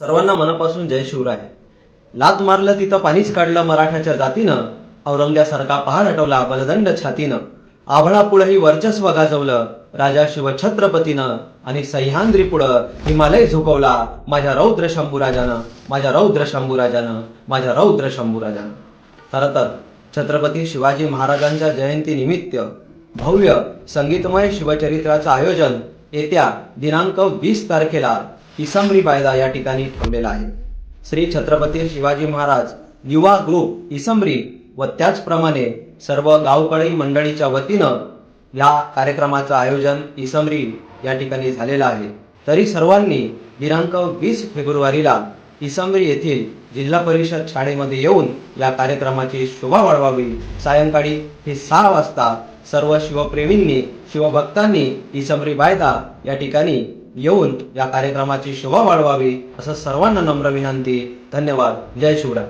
सर्वांना मनापासून जय शिवराय. लात मारलं तिथं पाणीच काढलं मराठाच्या जातीनं. औरंग्यासारखा पहाड हटवला बलदंड छातीनं. आभळापुढंही वर्चस्व गाजवलं राजा शिव छत्रपतीनं आणि सह्याद्री पुढं हिमालय झुकवला माझ्या रौद्र शंभूराजानं माझ्या रौद्र शंभूराजानं माझ्या रौद्र शंभूराजानं खरं तर छत्रपती शिवाजी महाराजांच्या जयंती निमित्त भव्य संगीतमय शिवचरित्राचं आयोजन येत्या दिनांक वीस तारखेला इसंबरी बायदा या ठिकाणी ठेवलेला आहे. श्री छत्रपती शिवाजी महाराज युवा ग्रुप इसमरी व त्याचप्रमाणे सर्व गावकळी मंडळीच्या वतीनं या कार्यक्रमाचं आयोजन इसमरी या ठिकाणी झालेलं आहे. तरी सर्वांनी दिनांक वीस फेब्रुवारीला इसंबरी येथील जिल्हा परिषद शाळेमध्ये येऊन या कार्यक्रमाची शोभा वाढवावी. सायंकाळी हे सहा वाजता सर्व शिवप्रेमींनी शिवभक्तांनी इसंबरी बायदा या ठिकाणी येऊन या कार्यक्रमाची शोभा वाढवावी असं सर्वांना नम्र विनंती. धन्यवाद. जय शिवराय.